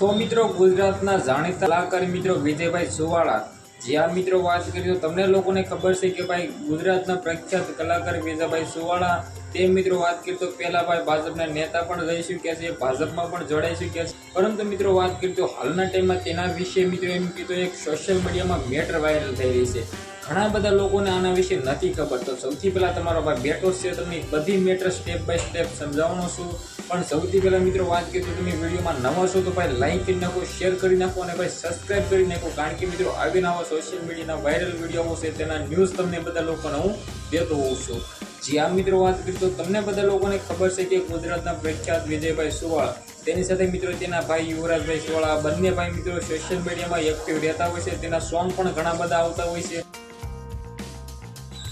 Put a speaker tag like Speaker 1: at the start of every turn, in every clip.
Speaker 1: તો મિત્રો ગુજરાતના જાણીતા કલાકાર મિત્રો વિજયભાઈ સુવાળા જ્યાં મિત્રો વાત કરીએ તો તમને લોકોને ખબર છે કે ભાઈ ગુજરાતના પ્રખ્યાત કલાકાર વિજયભાઈ સુવાળા તે મિત્રો વાત કરીએ તો પહેલા ભાઈ ભાજપના નેતા પણ રહી શક્યા છે, ભાજપમાં પણ જોડાઈ શક્યા છે. પરંતુ મિત્રો વાત કરીએ તો હાલના ટાઈમમાં તેના વિશે મિત્રો એમ કીધું એક સોશિયલ મીડિયામાં મેટર વાયરલ થઈ રહી છે. ઘણા બધા લોકોને આના વિશે નથી ખબર. તો સૌથી પહેલાં તમારો ભાઈ બેટો છે, તમને બધી મેટર સ્ટેપ બાય સ્ટેપ સમજાવવાનો છું. પણ સૌથી પહેલાં મિત્રો વાત કરીએ તો તમે વિડીયોમાં નવા છો તો ભાઈ લાઈક કરી નાખો શેર કરી નાખો અને ભાઈ સબસ્ક્રાઈબ કરી નાખો. કારણ કે મિત્રો આવા સોશિયલ મીડિયાના વાયરલ વીડિયો છે તેના ન્યૂઝ તમને બધા લોકોને હું દેતો હોઉં છું. જે આ મિત્રો, વાત કરીએ તો તમને બધા લોકોને ખબર છે કે ગુજરાતના પ્રખ્યાત વિજયભાઈ સુવાળા, તેની સાથે મિત્રો તેના ભાઈ યુવરાજભાઈ સુવાળા બંને ભાઈ મિત્રો સોશિયલ મીડિયામાં એક્ટિવ રહેતા હોય છે. તેના સોંગ પણ ઘણા બધા આવતા હોય છે.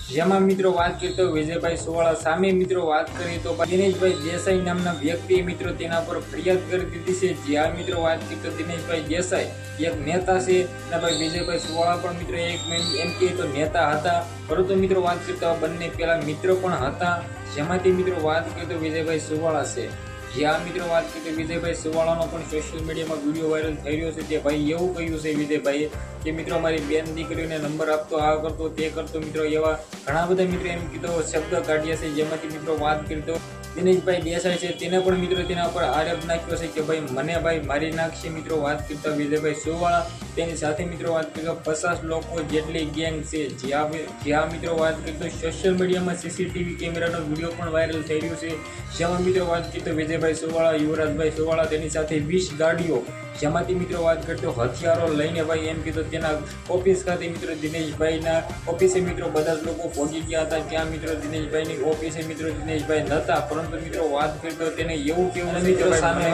Speaker 1: જેમાં મિત્રો વાત કરીએ તો વિજયભાઈ સુવાળા, સામે મિત્રો વાત કરીએ તો દિનેશભાઈ દેસાઈ નામના વ્યક્તિએ મિત્રો તેના પર ફરિયાદ કરી દીધી છે. જ્યાં મિત્રો વાત કરીએ તો દિનેશભાઈ દેસાઈ, એક નેતા છે અને ભાઈ વિજયભાઈ સુવાળા પણ મિત્રો એક એમ કહીએ તો નેતા હતા. પરંતુ મિત્રો વાત કરીએ તો બંને પેલા મિત્રો પણ હતા. જેમાંથી મિત્રો વાત કરીએ તો વિજયભાઈ સુવાળા છે. જ્યાં મિત્રો વાત કરીએ કે વિજયભાઈ સુવાળાનો પણ સોશિયલ મીડિયામાં વીડિયો વાયરલ થઈ રહ્યો છે તે ભાઈ એવું કહ્યું છે વિજયભાઈએ કે મિત્રો મારી બેન દીકરીને નંબર આપતો, આ કરતો, તે કરતો, મિત્રો એવા ઘણા બધા મિત્રો એમ કીધો, શબ્દ કાઢ્યા છે, જેમાંથી મિત્રો વાત કરતો દિનેશભાઈ દેસાઈ છે, તેને પણ મિત્રો તેના ઉપર આરોપ નાખ્યો છે કે ભાઈ, મને ભાઈ મારી નાખશે, મિત્રો વાત કરતા વિજયભાઈ સુવાળા. તેની સાથે મિત્રો વાત કરીએ પચાસ લોકો જેટલી ગેંગ છે જ્યાં જ્યાં મિત્રો વાત કરતો સોશિયલ મીડિયામાં સીસીટીવી કેમેરાનો વીડિયો પણ વાયરલ થઈ રહ્યો છે. જેમાં મિત્રો વાત કરતો તો વિજયભાઈ સુવાળા યુવરાજભાઈ સુવાળા તેની સાથે વીસ ગાડીઓ. જેમાંથી મિત્રો વાત કરતો હથિયારો લઈને ભાઈ એમ કીધું તેના ઓફિસ ખાતે મિત્રો દિનેશભાઈના ઓફિસે મિત્રો બધા જ લોકો પહોંચી ગયા હતા. ત્યાં મિત્રો દિનેશભાઈની ઓફિસે મિત્રો દિનેશભાઈ નહોતા પરંતુ મિત્રો વાત કરતો તેને એવું કેવું સામે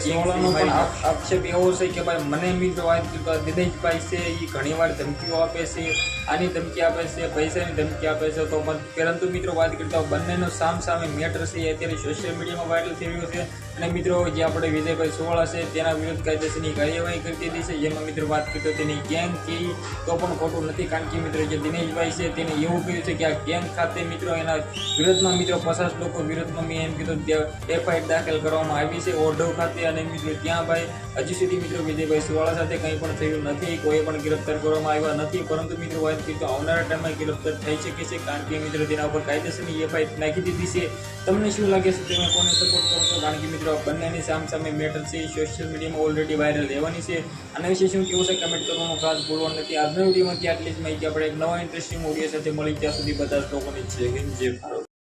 Speaker 1: સુવાળાનો પણ આપ- આક્ષેપ એવો છે કે ભાઈ મને મિત્રો વાત કરતો દિનેશભાઈ છે એ ઘણીવાર ધમકીઓ આપે છે આની ધમકી આપે છે પૈસાની ધમકી આપે છે તો પણ પરંતુ મિત્રો વાત કરતા બંનેનો સામ સામે મેટર છે. અત્યારે સોશિયલ મીડિયામાં વાયરલ થઈ રહ્યો છે. અને મિત્રો, જે આપણે વિજયભાઈ સુવાળા છે, તેના વિરુદ્ધ કાયદેસરની કાર્યવાહી કરી દીધી છે. જેમાં મિત્રો વાત કરતો તેની ગેંગ કે તો પણ ખોટું નથી. કારણ કે મિત્રો, જે દિનેશભાઈ છે, તેને એવું કહ્યું છે કે આ ગેંગ ખાતે મિત્રો, એના વિરોધમાં મિત્રો પચાસ લોકો વિરોધમાં મેં એમ કીધું એફઆઈઆર દાખલ કરવામાં આવી છે ઓઢવ ખાતે. અને મિત્રો, ત્યાં ભાઈ હજી સુધી મિત્રો વિજયભાઈ સુવાળા સાથે કંઈ પણ થયું નથી. કોઈ પણ ગિરફ્તાર કરવામાં આવ્યા નથી. પરંતુ મિત્રો, વાત કરીએ તો આવનારા ટાઈમમાં ગિરફ્તાર થઈ શકે છે. કારણ કે મિત્રો, તેના ઉપર કાયદેસરની એફઆઈઆર નાખી દીધી છે. તમને શું લાગે છે? તમે કોને સપોર્ટ કરો? છો કારણ કે મિત્રો, બંનેની સામ સામે મેટર છે સોશિયલ મીડિયામાં ઓલરેડી વાયરલ રહેવાની છે. આના વિશે શું કેવું છે કમેન્ટ કરવાનું ખાસ ભૂલવાનું નથી. આજના વિડીયોમાંથી આટલી જ માહિતી. આપણે એક નવા ઇન્ટરેસ્ટિંગ ઓડિયો સાથે મળી ત્યાં સુધી બધા લોકોની જય હિન્દ, જય